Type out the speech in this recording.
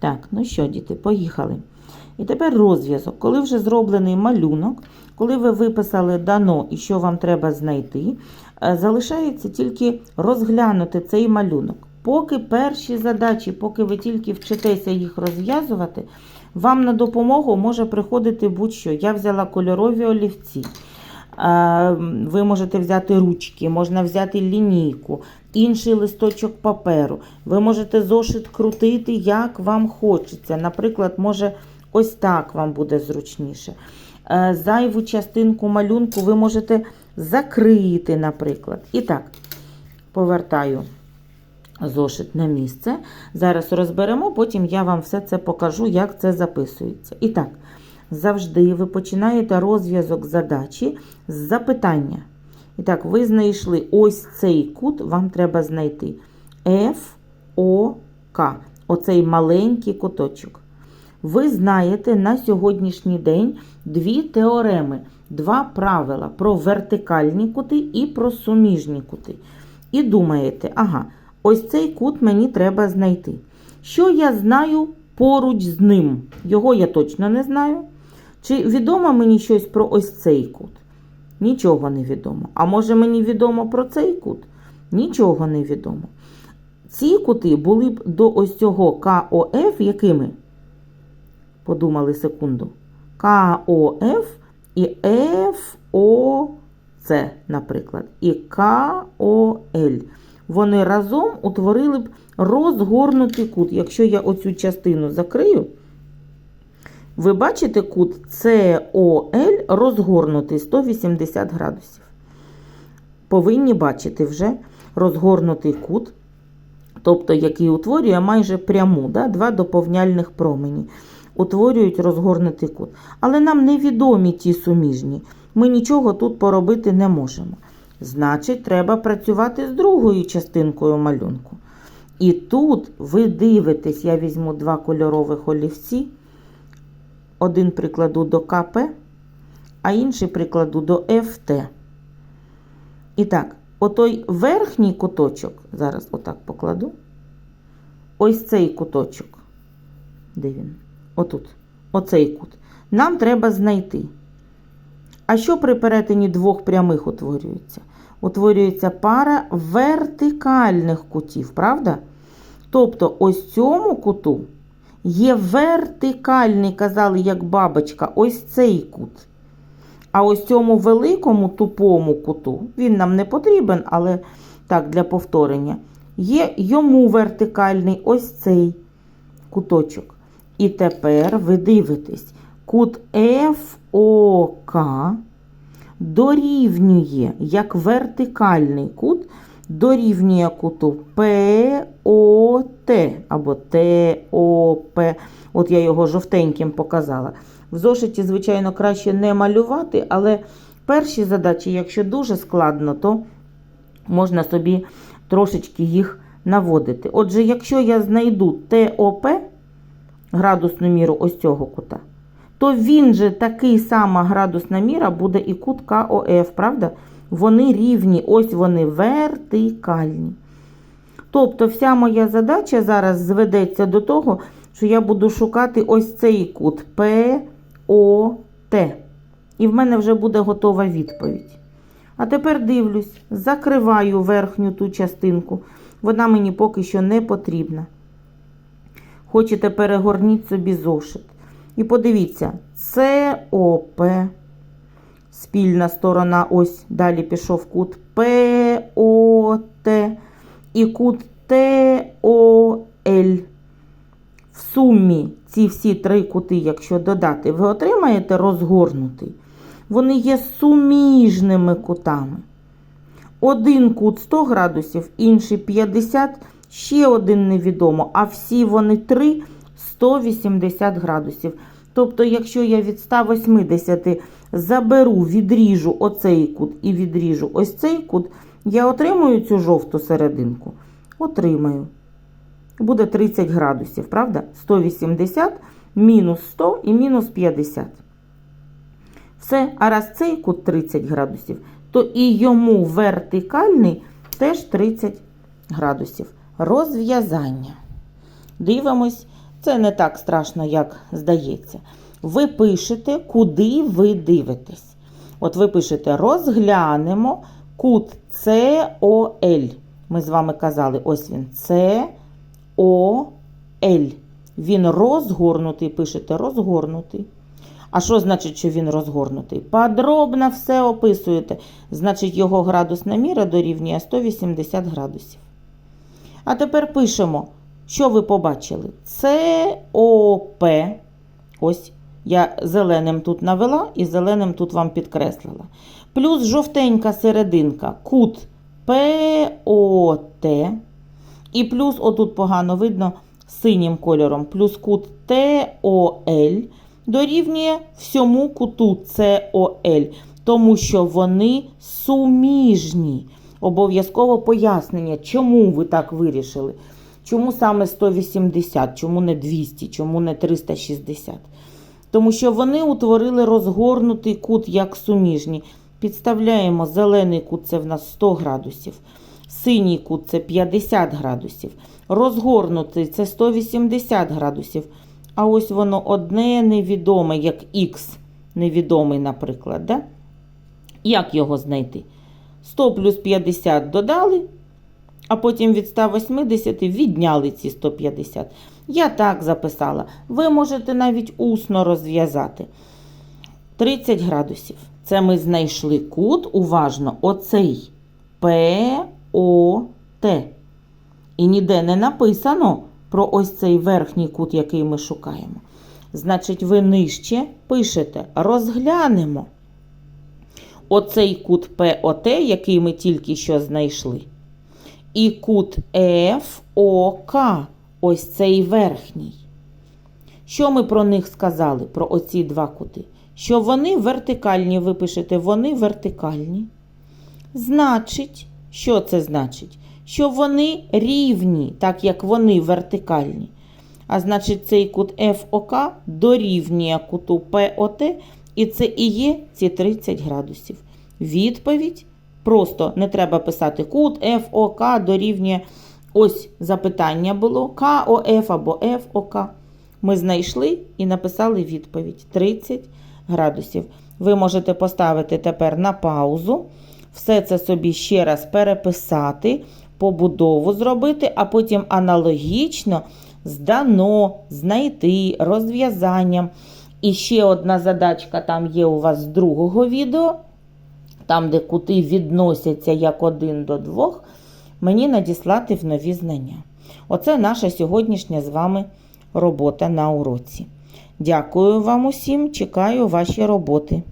Так, ну що, діти, поїхали. І тепер розв'язок. Коли вже зроблений малюнок, коли ви виписали дано і що вам треба знайти, е, залишається тільки розглянути цей малюнок. Поки перші задачі, поки ви тільки вчитеся їх розв'язувати, вам на допомогу може приходити будь-що. Я взяла кольорові олівці. Е, Ви можете взяти ручки, можна взяти лінійку, інший листочок паперу. Ви можете зошит крутити, як вам хочеться. Наприклад, може, ось так вам буде зручніше. Е, Зайву частинку малюнку ви можете закрити, наприклад. І так, повертаю зошит на місце. Зараз розберемо, потім я вам все це покажу, як це записується. І так, завжди ви починаєте розв'язок задачі з запитання. І так, ви знайшли ось цей кут, вам треба знайти K. Оцей маленький куточок. Ви знаєте на сьогоднішній день дві теореми, два правила про вертикальні кути і про суміжні кути. І думаєте, ага, ось цей кут мені треба знайти. Що я знаю поруч з ним? Його я точно не знаю. Чи відомо мені щось про ось цей кут? Нічого не відомо. А може мені відомо про цей кут? Нічого не відомо. Ці кути були б до ось цього КОФ якими? Подумали секунду. КОФ і ФОЦ, наприклад, і КОЛ. Вони разом утворили б розгорнутий кут. Якщо я оцю частину закрию, ви бачите кут СОЛ розгорнутий 180 градусів. Повинні бачити вже розгорнутий кут, тобто який утворює майже пряму, да, два доповняльних промені. Утворюють розгорнутий кут. Але нам невідомі ті суміжні. Ми нічого тут поробити не можемо. Значить, треба працювати з другою частинкою малюнку. І тут ви дивитесь, я візьму два кольорових олівці. Один прикладу до КП, а інший прикладу до ФТ. І так, отой верхній куточок, зараз отак покладу. Ось цей куточок. Де він? Отут. Оцей кут. Нам треба знайти. А що при перетині двох прямих утворюється? Утворюється пара вертикальних кутів, правда? Тобто, ось цьому куту є вертикальний, казали, як бабочка, ось цей кут. А ось цьому великому тупому куту, він нам не потрібен, але так, для повторення, є йому вертикальний ось цей куточок. І тепер ви дивитесь, кут FOK дорівнює як вертикальний кут, дорівнює куту ПОТ або ТОП. От я його жовтеньким показала. В зошиті, звичайно, краще не малювати, але перші задачі, якщо дуже складно, то можна собі трошечки їх наводити. Отже, якщо я знайду ТОП, градусну міру ось цього кута, то він же такий сама градусна міра буде і кут КОФ, правда? Вони рівні, ось вони вертикальні. Тобто, вся моя задача зараз зведеться до того, що я буду шукати ось цей кут ПОТ. І в мене вже буде готова відповідь. А тепер дивлюсь, закриваю верхню ту частинку. Вона мені поки що не потрібна. Хочете, перегорніть собі зошит. І подивіться, СОП, спільна сторона, ось далі пішов кут ПОТ і кут ТОЛ. В сумі ці всі три кути, якщо додати, ви отримаєте розгорнутий. Вони є суміжними кутами. Один кут 100 градусів, інший 50, ще один невідомо, а всі вони три 180 градусів. Тобто, якщо я від 180 заберу, відріжу оцей кут і відріжу ось цей кут, я отримую цю жовту серединку. Отримаю. Буде 30 градусів, правда? 180 мінус 100 і мінус 50. Все, а раз цей кут 30 градусів, то і йому вертикальний теж 30 градусів. Розв'язання. Дивимось Це не так страшно, як здається. Ви пишете, куди ви дивитесь. От ви пишете розглянемо кут СОЛ. Ми з вами казали, ось він СОЛ. Він розгорнутий, пишете розгорнутий. А що значить, що він розгорнутий? Подробно все описуєте. Значить, його градусна міра дорівнює 180 градусів. А тепер пишемо, що ви побачили? СОП. Ось я зеленим тут навела і зеленим тут вам підкреслила. Плюс жовтенька серединка, кут ПОТ. І плюс, отут погано видно, синім кольором, плюс кут ТОЛ дорівнює всьому куту СОЛ, тому що вони суміжні. Обов'язково пояснення, чому ви так вирішили. Чому саме 180, чому не 200, чому не 360? Тому що вони утворили розгорнутий кут як суміжні. Підставляємо зелений кут це в нас 100 градусів, синій кут це 50 градусів, розгорнутий це 180 градусів. А ось воно одне невідоме, як х невідомий, наприклад. Да? Як його знайти? 100 плюс 50 додали, а потім від 180 відняли ці 150. Я так записала. Ви можете навіть усно розв'язати. 30 градусів. Це ми знайшли кут, уважно, оцей ПОТ. І ніде не написано про ось цей верхній кут, який ми шукаємо. Значить, ви нижче пишете розглянемо оцей кут ПОТ, який ми тільки що знайшли. І кут ФОК, ось цей верхній. Що ми про них сказали, про оці два кути? Що вони вертикальні, ви пишете, вони вертикальні. Значить, що це значить? Що вони рівні, так як вони вертикальні. А значить, цей кут ФОК дорівнює куту ПОТ, і це і є ці 30 градусів. Відповідь просто не треба писати кут ФОК дорівнює. Ось запитання було КОФ або ФОК. Ми знайшли і написали відповідь 30 градусів. Ви можете поставити тепер на паузу, все це собі ще раз переписати, побудову зробити, а потім аналогічно здано, знайти розв'язанням. І ще одна задачка там є у вас з другого відео, там, де кути відносяться як один до двох, мені надіслати в нові знання. Оце наша сьогоднішня з вами робота на уроці. Дякую вам усім, чекаю ваші роботи.